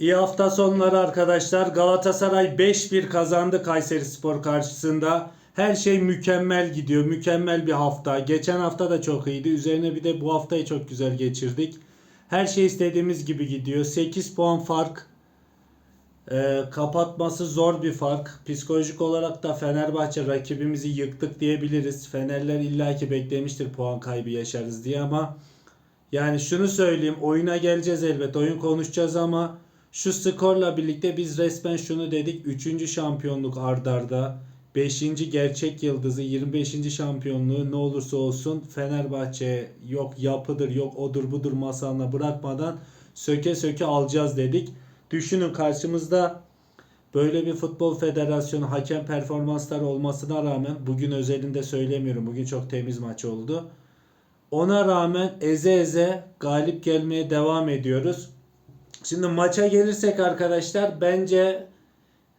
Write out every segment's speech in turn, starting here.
İyi hafta sonları arkadaşlar. Galatasaray 5-1 kazandı Kayseri Spor karşısında. Her şey mükemmel gidiyor. Mükemmel bir hafta. Geçen hafta da çok iyiydi. Üzerine bir de bu haftayı çok güzel geçirdik. Her şey istediğimiz gibi gidiyor. 8 puan fark. Ee, kapatması zor bir fark. Psikolojik olarak da Fenerbahçe rakibimizi yıktık diyebiliriz. Fenerler illaki beklemiştir puan kaybı yaşarız diye ama yani şunu söyleyeyim oyuna geleceğiz elbet oyun konuşacağız ama şu skorla birlikte biz resmen şunu dedik 3. şampiyonluk ardarda 5. gerçek yıldızı 25. şampiyonluğu ne olursa olsun Fenerbahçe yok yapıdır yok odur budur masalına bırakmadan söke söke alacağız dedik. Düşünün karşımızda böyle bir futbol federasyonu hakem performansları olmasına rağmen bugün özelinde söylemiyorum. Bugün çok temiz maç oldu. Ona rağmen eze eze galip gelmeye devam ediyoruz. Şimdi maça gelirsek arkadaşlar bence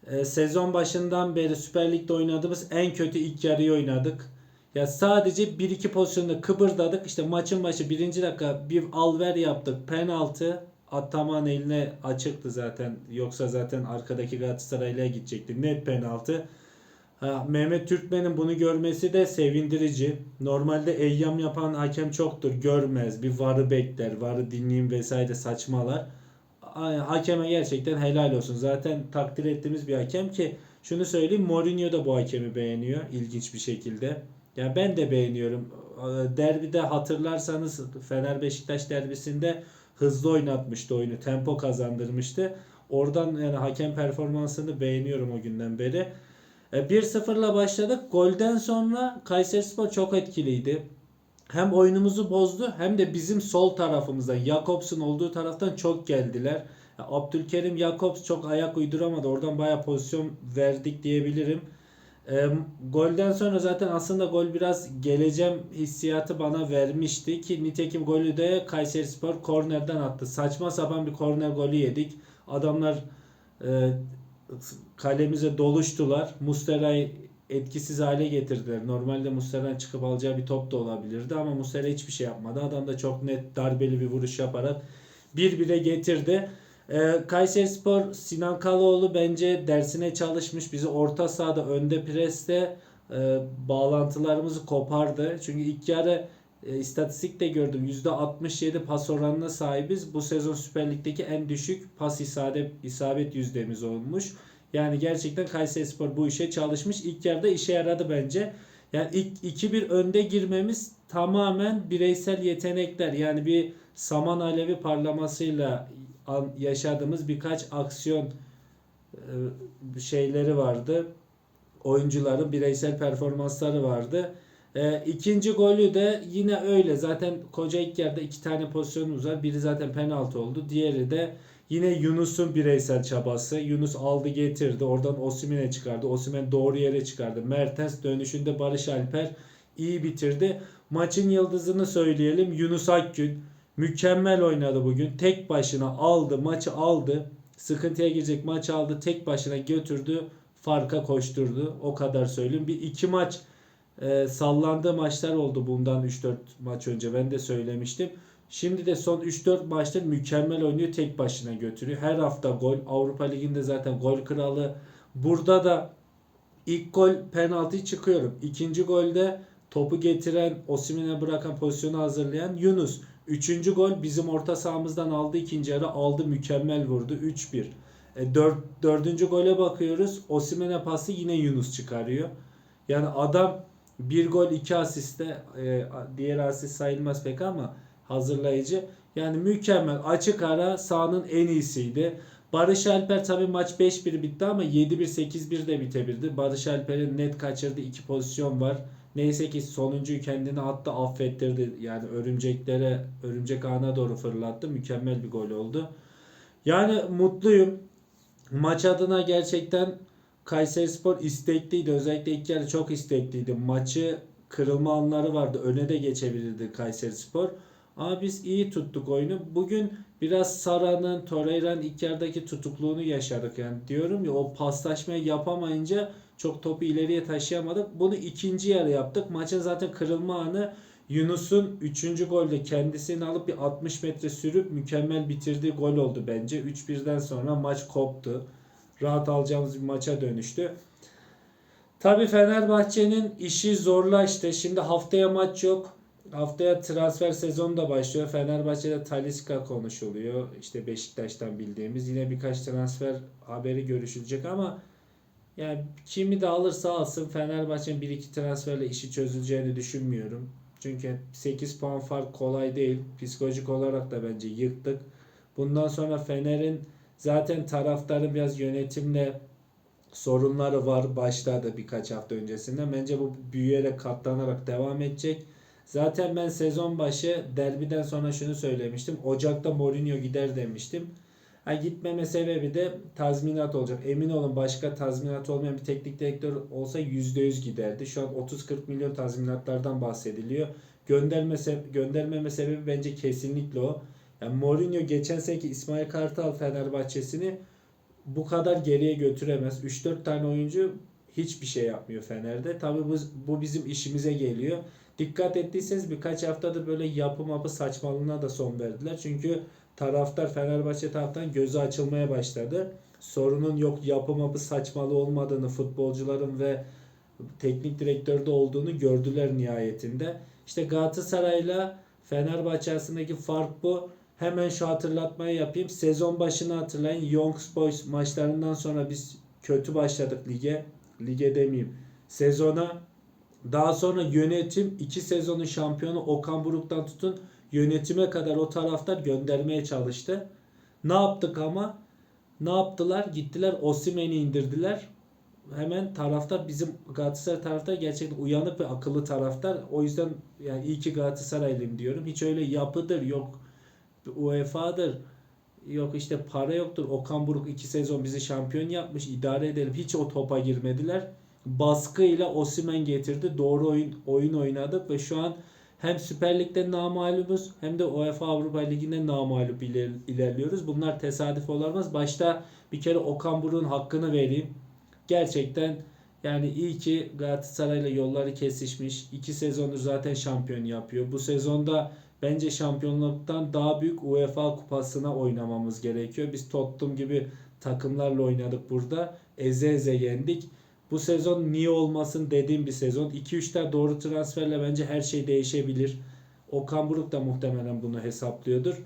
e, sezon başından beri Süper Lig'de oynadığımız en kötü ilk yarıyı oynadık. Ya sadece 1-2 pozisyonda kıpırdadık. İşte maçın başı birinci dakika bir alver yaptık. Penaltı Ataman eline açıktı zaten. Yoksa zaten arkadaki Galatasaray'la gidecekti. Net penaltı. Ha, Mehmet Türkmen'in bunu görmesi de sevindirici. Normalde eyyam yapan hakem çoktur. Görmez. Bir varı bekler. Varı dinleyeyim vesaire saçmalar. Hakeme gerçekten helal olsun. Zaten takdir ettiğimiz bir hakem ki şunu söyleyeyim Mourinho da bu hakemi beğeniyor ilginç bir şekilde. Ya ben de beğeniyorum. Derbide hatırlarsanız Fener Beşiktaş derbisinde hızlı oynatmıştı oyunu. Tempo kazandırmıştı. Oradan yani hakem performansını beğeniyorum o günden beri. E, 1-0'la başladık. Golden sonra Kayserispor çok etkiliydi. Hem oyunumuzu bozdu hem de bizim sol tarafımızdan Jakobs'un olduğu taraftan çok geldiler. Abdülkerim Jakobs çok ayak uyduramadı. Oradan bayağı pozisyon verdik diyebilirim. E, golden sonra zaten aslında gol biraz geleceğim hissiyatı bana vermişti ki nitekim golü de Kayserispor kornerden attı. Saçma sapan bir korner golü yedik. Adamlar e, kalemize doluştular. Mustera'yı etkisiz hale getirdiler. Normalde Mustera'nın çıkıp alacağı bir top da olabilirdi ama Mustera hiçbir şey yapmadı. Adam da çok net darbeli bir vuruş yaparak 1-1'e getirdi. Ee, Kayserispor Sinan Kaloğlu bence dersine çalışmış. Bizi orta sahada önde preste e, bağlantılarımızı kopardı. Çünkü ilk yarı e, istatistik de gördüm. %67 pas oranına sahibiz. Bu sezon Süper Lig'deki en düşük pas isabet, isabet yüzdemiz olmuş. Yani gerçekten Kayserispor bu işe çalışmış. İlk yarıda işe yaradı bence. Yani ilk 2-1 önde girmemiz tamamen bireysel yetenekler. Yani bir saman alevi parlamasıyla yaşadığımız birkaç aksiyon e, şeyleri vardı. Oyuncuların bireysel performansları vardı. E, ikinci golü de yine öyle. Zaten koca ilk yarıda iki tane pozisyonumuz var. Biri zaten penaltı oldu. Diğeri de yine Yunus'un bireysel çabası. Yunus aldı getirdi. Oradan Osimhen'e çıkardı. Osimhen doğru yere çıkardı. Mertens dönüşünde Barış Alper iyi bitirdi. Maçın yıldızını söyleyelim. Yunus Akgün mükemmel oynadı bugün. Tek başına aldı, maçı aldı. Sıkıntıya girecek maç aldı. Tek başına götürdü. Farka koşturdu. O kadar söyleyeyim. Bir iki maç e, sallandığı maçlar oldu bundan 3-4 maç önce. Ben de söylemiştim. Şimdi de son 3-4 maçtır mükemmel oynuyor. Tek başına götürüyor. Her hafta gol. Avrupa Ligi'nde zaten gol kralı. Burada da ilk gol penaltı çıkıyorum. İkinci golde topu getiren, Osimhen'e bırakan pozisyonu hazırlayan Yunus. Üçüncü gol bizim orta sahamızdan aldı. ikinci yarı aldı. Mükemmel vurdu. 3-1. E, dört, dördüncü gole bakıyoruz. Osimhen'e pası yine Yunus çıkarıyor. Yani adam bir gol iki asiste e, diğer asist sayılmaz pek ama hazırlayıcı. Yani mükemmel. Açık ara sahanın en iyisiydi. Barış Alper tabii maç 5-1 bitti ama 7-1 8-1 de bitebilirdi. Barış Alper'in net kaçırdığı iki pozisyon var. Neyse ki sonuncuyu kendine attı affettirdi. Yani örümceklere örümcek ağına doğru fırlattı. Mükemmel bir gol oldu. Yani mutluyum. Maç adına gerçekten Kayserispor istekliydi. Özellikle ilk yarı çok istekliydi. Maçı kırılma anları vardı. Öne de geçebilirdi Kayserispor. Ama biz iyi tuttuk oyunu. Bugün biraz Sara'nın, Torreira'nın ilk yarıdaki tutukluğunu yaşadık. Yani diyorum ya o paslaşmayı yapamayınca çok topu ileriye taşıyamadık. Bunu ikinci yarı yaptık. Maçın zaten kırılma anı Yunus'un 3. golde kendisini alıp bir 60 metre sürüp mükemmel bitirdiği gol oldu bence. 3-1'den sonra maç koptu. Rahat alacağımız bir maça dönüştü. Tabii Fenerbahçe'nin işi zorlaştı. Şimdi haftaya maç yok. Haftaya transfer sezonu da başlıyor. Fenerbahçe'de Talisca konuşuluyor. İşte Beşiktaş'tan bildiğimiz. Yine birkaç transfer haberi görüşülecek ama yani kimi de alırsa alsın Fenerbahçe'nin 1-2 transferle işi çözüleceğini düşünmüyorum. Çünkü 8 puan fark kolay değil. Psikolojik olarak da bence yıktık. Bundan sonra Fener'in zaten taraftarın biraz yönetimle sorunları var. Başladı birkaç hafta öncesinde. Bence bu büyüyerek katlanarak devam edecek. Zaten ben sezon başı derbiden sonra şunu söylemiştim. Ocak'ta Mourinho gider demiştim. Ha, gitmeme sebebi de tazminat olacak. Emin olun başka tazminat olmayan bir teknik direktör olsa %100 giderdi. Şu an 30-40 milyon tazminatlardan bahsediliyor. Gönderme se- göndermeme sebebi bence kesinlikle o. Yani Mourinho geçen seneki İsmail Kartal Fenerbahçe'sini bu kadar geriye götüremez. 3-4 tane oyuncu hiçbir şey yapmıyor Fener'de. Tabii bu, bu bizim işimize geliyor. Dikkat ettiyseniz birkaç haftadır böyle yapı mapı saçmalığına da son verdiler. Çünkü taraftar Fenerbahçe taraftan gözü açılmaya başladı. Sorunun yok yapı mapı saçmalığı olmadığını futbolcuların ve teknik direktörde olduğunu gördüler nihayetinde. İşte Galatasaray'la Fenerbahçe arasındaki fark bu. Hemen şu hatırlatmayı yapayım. Sezon başını hatırlayın. Young Boys maçlarından sonra biz kötü başladık lige. Lige demeyeyim. Sezona. Daha sonra yönetim iki sezonun şampiyonu Okan Buruk'tan tutun yönetime kadar o taraftar göndermeye çalıştı. Ne yaptık ama? Ne yaptılar? Gittiler Osimhen'i indirdiler. Hemen taraftar bizim Galatasaray taraftar gerçekten uyanık ve akıllı taraftar. O yüzden yani iyi ki Galatasaraylıyım diyorum. Hiç öyle yapıdır yok UEFA'dır yok işte para yoktur. Okan Buruk iki sezon bizi şampiyon yapmış idare edelim. Hiç o topa girmediler. Baskıyla Osimhen getirdi. Doğru oyun oyun oynadık ve şu an hem Süper Lig'de namalubuz hem de UEFA Avrupa Ligi'nde namalup iler- ilerliyoruz. Bunlar tesadüf olamaz. Başta bir kere Okan Buruk'un hakkını vereyim. Gerçekten yani iyi ki Galatasaray'la yolları kesişmiş. İki sezondur zaten şampiyon yapıyor. Bu sezonda bence şampiyonluktan daha büyük UEFA kupasına oynamamız gerekiyor. Biz Tottenham gibi takımlarla oynadık burada. Eze eze yendik. Bu sezon niye olmasın dediğim bir sezon. 2-3 tane doğru transferle bence her şey değişebilir. Okan Buruk da muhtemelen bunu hesaplıyordur.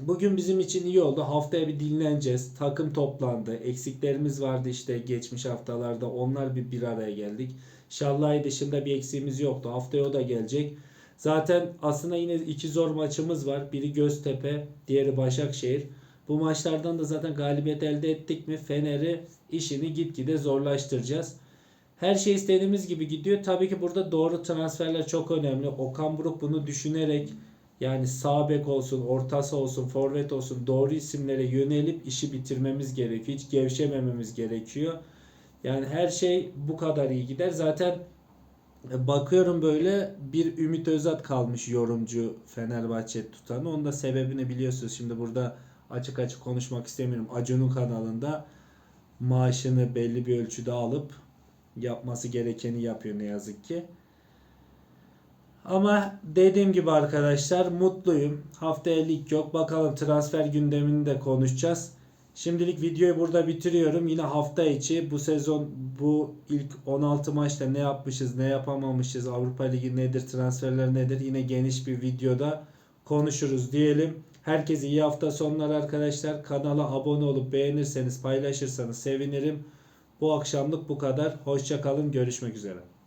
Bugün bizim için iyi oldu. Haftaya bir dinleneceğiz. Takım toplandı. Eksiklerimiz vardı işte geçmiş haftalarda. Onlar bir bir araya geldik. Şallay dışında bir eksiğimiz yoktu. Haftaya o da gelecek. Zaten aslında yine iki zor maçımız var. Biri Göztepe, diğeri Başakşehir. Bu maçlardan da zaten galibiyet elde ettik mi Fener'i işini gitgide zorlaştıracağız. Her şey istediğimiz gibi gidiyor. Tabii ki burada doğru transferler çok önemli. Okan Buruk bunu düşünerek yani sağ bek olsun, ortası olsun, forvet olsun doğru isimlere yönelip işi bitirmemiz gerekiyor. Hiç gevşemememiz gerekiyor. Yani her şey bu kadar iyi gider. Zaten bakıyorum böyle bir Ümit Özat kalmış yorumcu Fenerbahçe tutanı. Onun da sebebini biliyorsunuz. Şimdi burada açık açık konuşmak istemiyorum. Acun'un kanalında maaşını belli bir ölçüde alıp yapması gerekeni yapıyor ne yazık ki. Ama dediğim gibi arkadaşlar mutluyum. Haftaya lig yok. Bakalım transfer gündemini de konuşacağız. Şimdilik videoyu burada bitiriyorum. Yine hafta içi bu sezon bu ilk 16 maçta ne yapmışız, ne yapamamışız, Avrupa Ligi nedir, transferler nedir yine geniş bir videoda konuşuruz diyelim. Herkese iyi hafta sonları arkadaşlar. Kanala abone olup beğenirseniz, paylaşırsanız sevinirim. Bu akşamlık bu kadar. Hoşça kalın. Görüşmek üzere.